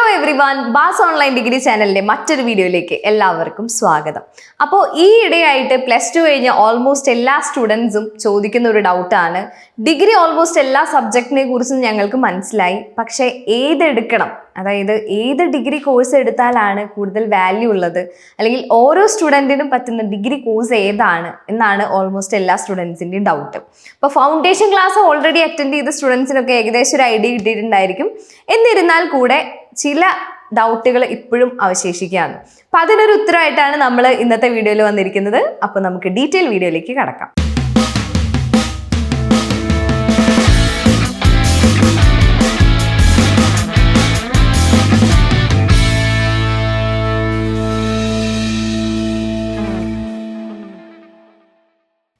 Hello everyone bass online degree ചാനലിന്റെ മറ്റൊരു വീഡിയോയിലേക്ക് എല്ലാവർക്കും സ്വാഗതം. അപ്പോൾ ഈ ഇടയായിട്ട് പ്ലസ് ടു കഴിഞ്ഞ ഓൾമോസ്റ്റ് എല്ലാ സ്റ്റുഡൻസും ചോദിക്കുന്ന ഒരു ഡൗട്ടാണ് ഡിഗ്രി ഓൾമോസ്റ്റ് എല്ലാ സബ്ജക്റ്റിനെ കുറിച്ചും ഞങ്ങൾക്ക് മനസ്സിലായി. പക്ഷേ ഏതെടുക്കണം? അതായത് ഏത് ഡിഗ്രി കോഴ്സ് എടുത്താലാണ് കൂടുതൽ വാല്യൂ ഉള്ളത്? അല്ലെങ്കിൽ ഓരോ സ്റ്റുഡന്റിനും പറ്റുന്ന ഡിഗ്രി കോഴ്സ് ഏതാണ്? എന്നാണ് ഓൾമോസ്റ്റ് എല്ലാ സ്റ്റുഡൻസിന്റെയും ഡൗട്ട് അപ്പോൾ ഫൗണ്ടേഷൻ ക്ലാസ് ഓൾറെഡി അറ്റൻഡ് ചെയ്ത സ്റ്റുഡൻസിനൊക്കെ ഏകദേശം ഒരു ഐഡിയ കിട്ടിയിട്ടുണ്ടായിരിക്കും. എന്നിരുന്നാൽ കൂടെ ചില ഡൗട്ടുകൾ ഇപ്പോഴും അവശേഷിക്കുകയാണ്. അപ്പം അതിനൊരു ഉത്തരമായിട്ടാണ് നമ്മൾ ഇന്നത്തെ വീഡിയോയിൽ വന്നിരിക്കുന്നത്. അപ്പോൾ നമുക്ക് ഡീറ്റെയിൽ വീഡിയോയിലേക്ക് കടക്കാം.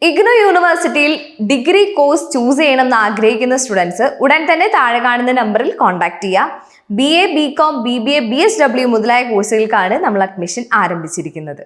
ഇഗ്നോ യൂണിവേഴ്സിറ്റിയിൽ ഡിഗ്രി കോഴ്സ് ചൂസ് ചെയ്യണം എന്ന് ആഗ്രഹിക്കുന്ന സ്റ്റുഡൻസ് ഉടൻ തന്നെ താഴെ കാണുന്ന നമ്പറിൽ കോൺടാക്ട് ചെയ്യുക. B A B com B B A B S W മുതലായ കോഴ്സുകൾക്കാണ് നമ്മൾ അഡ്മിഷൻ ആരംഭിച്ചിരിക്കുന്നത്.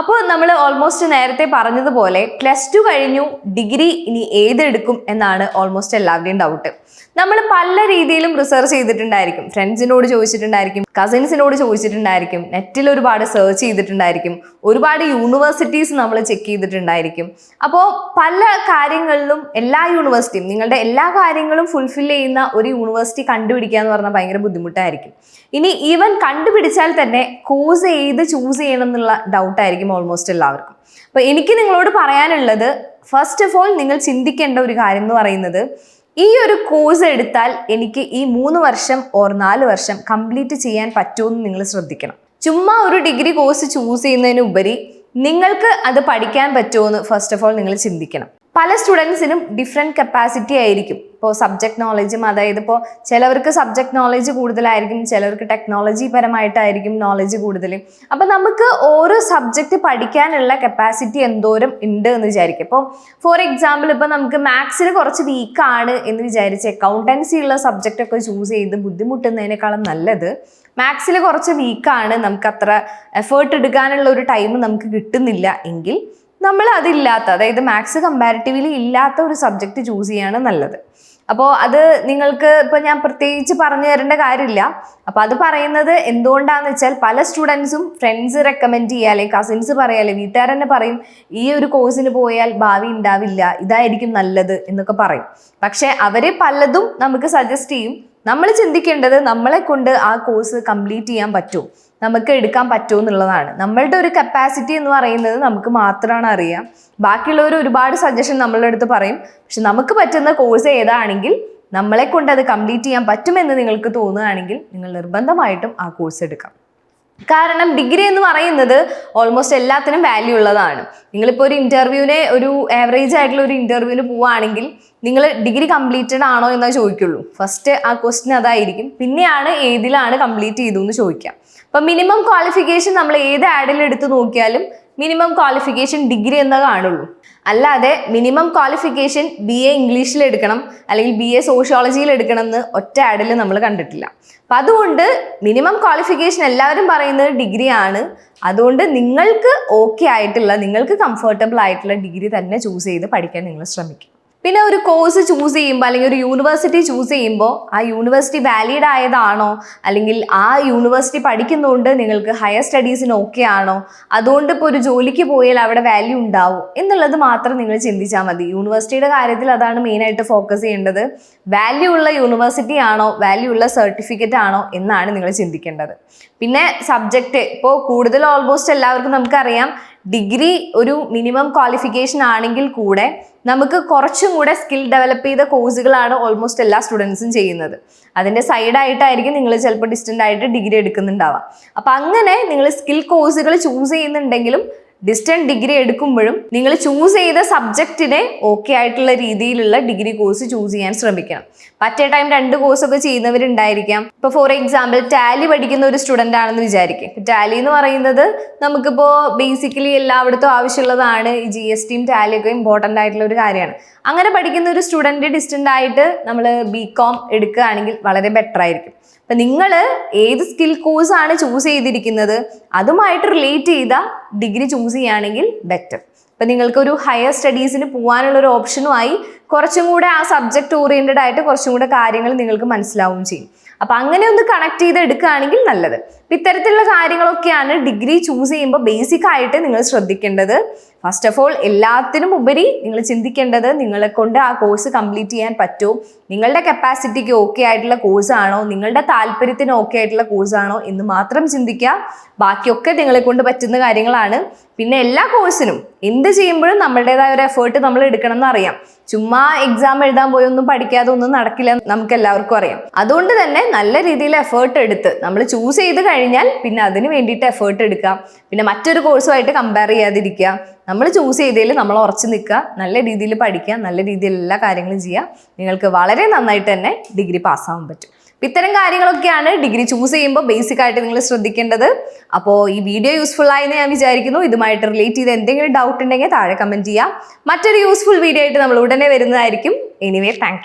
അപ്പോൾ നമ്മൾ ഓൾമോസ്റ്റ് നേരത്തെ പറഞ്ഞതുപോലെ പ്ലസ് ടു കഴിഞ്ഞു ഡിഗ്രി ഇനി ഏതെടുക്കും എന്നാണ് ഓൾമോസ്റ്റ് എല്ലാവരുടെയും ഡൗട്ട് നമ്മൾ പല രീതിയിലും റിസർച്ച് ചെയ്തിട്ടുണ്ടായിരിക്കും. ഫ്രണ്ട്സിനോട് ചോദിച്ചിട്ടുണ്ടായിരിക്കും കസിൻസിനോട് ചോദിച്ചിട്ടുണ്ടായിരിക്കും നെറ്റിൽ ഒരുപാട് സെർച്ച് ചെയ്തിട്ടുണ്ടായിരിക്കും ഒരുപാട് യൂണിവേഴ്സിറ്റീസ് നമ്മൾ ചെക്ക് ചെയ്തിട്ടുണ്ടായിരിക്കും. അപ്പോൾ പല കാര്യങ്ങളിലും എല്ലാ യൂണിവേഴ്സിറ്റിയും നിങ്ങളുടെ എല്ലാ കാര്യങ്ങളും ഫുൾഫിൽ ചെയ്യുന്ന ഒരു യൂണിവേഴ്സിറ്റി കണ്ടുപിടിക്കുക എന്ന് പറഞ്ഞാൽ ഭയങ്കര ബുദ്ധിമുട്ടായിരിക്കും. ഇനി ഈവൻ കണ്ടുപിടിച്ചാൽ തന്നെ കോഴ്സ് ഏത് ചൂസ് ചെയ്യണം എന്നുള്ള ഡൗട്ടായിരിക്കും ഓൾമോസ്റ്റ് എല്ലാവർക്കും. അപ്പോൾ എനിക്ക് നിങ്ങളോട് പറയാനുള്ളത് ഫസ്റ്റ് ഓഫ് ഓൾ നിങ്ങൾ ചിന്തിക്കേണ്ട ഒരു കാര്യം എന്ന് പറയുന്നത് ഈ ഒരു കോഴ്സ് എടുത്താൽ എനിക്ക് ഈ മൂന്ന് വർഷം ഓർ നാല് വർഷം കംപ്ലീറ്റ് ചെയ്യാൻ പറ്റുമെന്ന് നിങ്ങൾ ശ്രദ്ധിക്കണം. ചുമ്മാ ഒരു ഡിഗ്രി കോഴ്സ് ചൂസ് ചെയ്യുന്നതിന് ഉപരി നിങ്ങൾക്ക് അത് പഠിക്കാൻ പറ്റുമോ എന്ന് ഫസ്റ്റ് ഓഫ് ഓൾ നിങ്ങൾ ചിന്തിക്കണം. പല സ്റ്റുഡൻസിനും ഡിഫറെന്റ് കപ്പാസിറ്റി ആയിരിക്കും. ഇപ്പോൾ സബ്ജക്ട് നോളജും അതായത് ഇപ്പോൾ ചിലവർക്ക് സബ്ജക്ട് നോളജ് കൂടുതലായിരിക്കും ചിലവർക്ക് ടെക്നോളജി പരമായിട്ടായിരിക്കും നോളജ് കൂടുതൽ. അപ്പോൾ നമുക്ക് ഓരോ സബ്ജക്റ്റ് പഠിക്കാനുള്ള കപ്പാസിറ്റി എന്തോരം ഉണ്ട് എന്ന് വിചാരിക്കും. ഇപ്പോൾ ഫോർ എക്സാമ്പിൾ ഇപ്പോൾ നമുക്ക് മാത്സിന് കുറച്ച് വീക്കാണ് എന്ന് വിചാരിച്ച് അക്കൗണ്ടൻസി ഉള്ള സബ്ജക്റ്റ് ഒക്കെ ചൂസ് ചെയ്ത് ബുദ്ധിമുട്ടുന്നതിനേക്കാളും നല്ലത് മാത്സിൽ കുറച്ച് വീക്കാണ് നമുക്ക് അത്ര എഫേർട്ട് എടുക്കാനുള്ള ഒരു ടൈം നമുക്ക് കിട്ടുന്നില്ല എങ്കിൽ നമ്മൾ അതില്ലാത്ത അതായത് മാത്സ് കമ്പാരിറ്റീവ്ലി ഇല്ലാത്ത ഒരു സബ്ജക്റ്റ് ചൂസ് ചെയ്യാണ് നല്ലത്. അപ്പോൾ അത് നിങ്ങൾക്ക് ഇപ്പോൾ ഞാൻ പ്രത്യേകിച്ച് പറഞ്ഞു തരേണ്ട കാര്യമില്ല. അപ്പോൾ അത് പറയുന്നത് എന്തുകൊണ്ടാണെന്ന് വെച്ചാൽ പല സ്റ്റുഡൻസും ഫ്രണ്ട്സ് റെക്കമെൻഡ് ചെയ്യുക അല്ലെങ്കിൽ കസിൻസ് പറയുക അല്ലെങ്കിൽ വീട്ടുകാർ തന്നെ പറയും ഈ ഒരു കോഴ്സിന് പോയാൽ ഭാവി ഉണ്ടാവില്ല ഇതായിരിക്കും നല്ലത് എന്നൊക്കെ പറയും. പക്ഷേ അവർ പലതും നമുക്ക് സജസ്റ്റ് ചെയ്യും. നമ്മൾ ചിന്തിക്കേണ്ടത് നമ്മളെ കൊണ്ട് ആ കോഴ്സ് കംപ്ലീറ്റ് ചെയ്യാൻ പറ്റുമോ നമുക്ക് എടുക്കാൻ പറ്റുമോ എന്നുള്ളതാണ്. നമ്മളുടെ ഒരു കപ്പാസിറ്റി എന്ന് പറയുന്നത് നമുക്ക് മാത്രമാണ് അറിയാം. ബാക്കിയുള്ളവർ ഒരുപാട് സജഷൻ നമ്മളുടെ അടുത്ത് പറയും. പക്ഷെ നമുക്ക് പറ്റുന്ന കോഴ്സ് ഏതാണെങ്കിൽ നമ്മളെ കൊണ്ട് അത് കംപ്ലീറ്റ് ചെയ്യാൻ പറ്റുമെന്ന് നിങ്ങൾക്ക് തോന്നുകയാണെങ്കിൽ നിങ്ങൾ നിർബന്ധമായിട്ടും ആ കോഴ്സ് എടുക്കാം. കാരണം ഡിഗ്രി എന്ന് പറയുന്നത് ഓൾമോസ്റ്റ് എല്ലാത്തിനും വാല്യൂ ഉള്ളതാണ്. നിങ്ങളിപ്പോൾ ഒരു ഇന്റർവ്യൂവിന് ഒരു ആവറേജ് ആയിട്ടുള്ള ഒരു ഇന്റർവ്യൂവിന് പോവുകയാണെങ്കിൽ നിങ്ങൾ ഡിഗ്രി കംപ്ലീറ്റഡ് ആണോ എന്നേ ചോദിക്കുള്ളൂ. ഫസ്റ്റ് ആ ക്വസ്റ്റിൻ അതായിരിക്കും. പിന്നെയാണ് ഏതിലാണ് കംപ്ലീറ്റ് ചെയ്തു എന്ന് ചോദിക്കാം. അപ്പം മിനിമം ക്വാളിഫിക്കേഷൻ നമ്മൾ ഏത് ആഡിൽ എടുത്തു നോക്കിയാലും മിനിമം ക്വാളിഫിക്കേഷൻ ഡിഗ്രി എന്നേ കാണുള്ളൂ. അല്ലാതെ മിനിമം ക്വാളിഫിക്കേഷൻ ബി എ ഇംഗ്ലീഷിൽ എടുക്കണം അല്ലെങ്കിൽ ബി എ സോഷ്യോളജിയിൽ എടുക്കണം എന്ന് ഒറ്റ ആഡിൽ നമ്മൾ കണ്ടിട്ടില്ല. അപ്പം അതുകൊണ്ട് മിനിമം ക്വാളിഫിക്കേഷൻ എല്ലാവരും പറയുന്നത് ഡിഗ്രിയാണ് അതുകൊണ്ട് നിങ്ങൾക്ക് ഓക്കെ ആയിട്ടുള്ള നിങ്ങൾക്ക് കംഫർട്ടബിൾ ആയിട്ടുള്ള ഡിഗ്രി തന്നെ ചൂസ് ചെയ്ത് പഠിക്കാൻ നിങ്ങൾ ശ്രമിക്കും. പിന്നെ ഒരു കോഴ്സ് ചൂസ് ചെയ്യുമ്പോൾ അല്ലെങ്കിൽ ഒരു യൂണിവേഴ്സിറ്റി ചൂസ് ചെയ്യുമ്പോൾ ആ യൂണിവേഴ്സിറ്റി വാലിഡ് ആയതാണോ? അല്ലെങ്കിൽ ആ യൂണിവേഴ്സിറ്റി പഠിക്കുന്നതുകൊണ്ട് നിങ്ങൾക്ക് ഹയർ സ്റ്റഡീസിന് ഓക്കെ ആണോ? അതുകൊണ്ട് ഇപ്പോൾ ഒരു ജോലിക്ക് പോയാൽ അവിടെ വാല്യൂ ഉണ്ടാവും എന്നുള്ളത് മാത്രം നിങ്ങൾ ചിന്തിച്ചാൽ മതി. യൂണിവേഴ്സിറ്റിയുടെ കാര്യത്തിൽ അതാണ് മെയിനായിട്ട് ഫോക്കസ് ചെയ്യേണ്ടത്. വാല്യൂ ഉള്ള യൂണിവേഴ്സിറ്റി ആണോ? വാല്യൂ ഉള്ള സർട്ടിഫിക്കറ്റ് ആണോ? എന്നാണ് നിങ്ങൾ ചിന്തിക്കേണ്ടത്. പിന്നെ സബ്ജക്റ്റ് ഇപ്പോൾ കൂടുതൽ ഓൾമോസ്റ്റ് എല്ലാവർക്കും നമുക്കറിയാം. ഡിഗ്രി ഒരു മിനിമം ക്വാളിഫിക്കേഷൻ ആണെങ്കിൽ കൂടെ നമുക്ക് കുറച്ചും കൂടെ സ്കിൽ ഡെവലപ്പ് ചെയ്ത കോഴ്സുകളാണ് ഓൾമോസ്റ്റ് എല്ലാ സ്റ്റുഡൻസും ചെയ്യുന്നത്. അതിന്റെ സൈഡായിട്ടായിരിക്കും നിങ്ങൾ ചിലപ്പോൾ ഡിസ്റ്റന്റ് ആയിട്ട് ഡിഗ്രി എടുക്കുന്നുണ്ടാവാം അപ്പം അങ്ങനെ നിങ്ങൾ സ്കിൽ കോഴ്സുകൾ ചൂസ് ചെയ്യുന്നുണ്ടെങ്കിലും ഡിസ്റ്റന്റ് ഡിഗ്രി എടുക്കുമ്പോഴും നിങ്ങൾ ചൂസ് ചെയ്ത സബ്ജക്റ്റിനെ ഓക്കെ ആയിട്ടുള്ള രീതിയിലുള്ള ഡിഗ്രി കോഴ്സ് ചൂസ് ചെയ്യാൻ ശ്രമിക്കണം പറ്റേ ടൈം രണ്ട് കോഴ്സൊക്കെ ചെയ്യുന്നവരുണ്ടായിരിക്കാം. ഇപ്പൊ ഫോർ എക്സാമ്പിൾ ടാലി പഠിക്കുന്ന ഒരു സ്റ്റുഡന്റ് ആണെന്ന് വിചാരിക്കും. ടാലി എന്ന് പറയുന്നത് നമുക്കിപ്പോൾ ബേസിക്കലി എല്ലായിടത്തും ആവശ്യമുള്ളതാണ് ഈ ജി എസ് ടിയും ടാലിയൊക്കെ ഇമ്പോർട്ടന്റ് ആയിട്ടുള്ള ഒരു കാര്യമാണ്. അങ്ങനെ പഠിക്കുന്ന ഒരു സ്റ്റുഡന്റ് ഡിസ്റ്റന്റ് ആയിട്ട് നമ്മൾ ബി കോം എടുക്കുകയാണെങ്കിൽ വളരെ ബെറ്റർ ആയിരിക്കും. അപ്പം നിങ്ങൾ ഏത് സ്കിൽ കോഴ്സ് ആണ് ചൂസ് ചെയ്തിരിക്കുന്നത് അതുമായിട്ട് റിലേറ്റ് ചെയ്ത ഡിഗ്രി ചൂസ് ചെയ്യുകയാണെങ്കിൽ ബെറ്റർ ഇപ്പം നിങ്ങൾക്കൊരു ഹയർ സ്റ്റഡീസിന് പോകാനുള്ള ഒരു ഓപ്ഷനുമായി കുറച്ചും കൂടെ ആ സബ്ജക്റ്റ് ഓറിയന്റഡ് ആയിട്ട് കുറച്ചും കൂടെ കാര്യങ്ങൾ നിങ്ങൾക്ക് മനസ്സിലാവുകയും ചെയ്യും. അപ്പം അങ്ങനെ ഒന്ന് കണക്ട് ചെയ്ത് എടുക്കുകയാണെങ്കിൽ നല്ലത്. ഇത്തരത്തിലുള്ള കാര്യങ്ങളൊക്കെയാണ് ഡിഗ്രി ചൂസ് ചെയ്യുമ്പോൾ ബേസിക് ആയിട്ട് നിങ്ങൾ ശ്രദ്ധിക്കേണ്ടത്. ഫസ്റ്റ് ഓഫ് ഓൾ എല്ലാത്തിനും ഉപരി നിങ്ങൾ ചിന്തിക്കേണ്ടത് നിങ്ങളെ കൊണ്ട് ആ കോഴ്സ് കംപ്ലീറ്റ് ചെയ്യാൻ പറ്റുമോ നിങ്ങളുടെ കപ്പാസിറ്റിക്ക് ഓക്കെ ആയിട്ടുള്ള കോഴ്സ് ആണോ? നിങ്ങളുടെ താല്പര്യത്തിന് ഓക്കെ ആയിട്ടുള്ള കോഴ്സ് ആണോ എന്ന് മാത്രം ചിന്തിക്കുക. ബാക്കിയൊക്കെ നിങ്ങളെ കൊണ്ട് പറ്റുന്ന കാര്യങ്ങളാണ്. പിന്നെ എല്ലാ കോഴ്സിനും എന്ത് ചെയ്യുമ്പോഴും നമ്മളുടേതായ ഒരു എഫേർട്ട് നമ്മൾ എടുക്കണം എന്ന് അറിയാം. ചുമ്മാ എക്സാം എഴുതാൻ പോയി ഒന്നും പഠിക്കാതെ ഒന്നും നടക്കില്ല നമുക്ക് എല്ലാവർക്കും അറിയാം. അതുകൊണ്ട് തന്നെ നല്ല രീതിയിൽ എഫേർട്ട് എടുത്ത് നമ്മൾ ചൂസ് ചെയ്ത് കഴിഞ്ഞാൽ പിന്നെ അതിന് വേണ്ടിയിട്ട് എഫേർട്ട് എടുക്കാം. പിന്നെ മറ്റൊരു കോഴ്സുമായിട്ട് കമ്പയർ ചെയ്യാതിരിക്കുക. നമ്മൾ ചൂസ് ചെയ്തതിൽ നമ്മൾ ഉറച്ചു നിൽക്കുക നല്ല രീതിയിൽ പഠിക്കുക നല്ല രീതിയിൽ എല്ലാ കാര്യങ്ങളും ചെയ്യുക നിങ്ങൾക്ക് വളരെ നന്നായിട്ട് തന്നെ ഡിഗ്രി പാസ്സാവാൻ പറ്റും. അപ്പം ഇത്തരം കാര്യങ്ങളൊക്കെയാണ് ഡിഗ്രി ചൂസ് ചെയ്യുമ്പോൾ ബേസിക് ആയിട്ട് നിങ്ങൾ ശ്രദ്ധിക്കേണ്ടത്. അപ്പോൾ ഈ വീഡിയോ യൂസ്ഫുൾ ആയെന്ന് ഞാൻ വിചാരിക്കുന്നു. ഇതുമായിട്ട് റിലേറ്റ് ചെയ്ത് എന്തെങ്കിലും ഡൗട്ട് ഉണ്ടെങ്കിൽ താഴെ കമന്റ് ചെയ്യാം. മറ്റൊരു യൂസ്ഫുൾ വീഡിയോ ആയിട്ട് നമ്മൾ ഉടനെ വരുന്നതായിരിക്കും. Anyway thank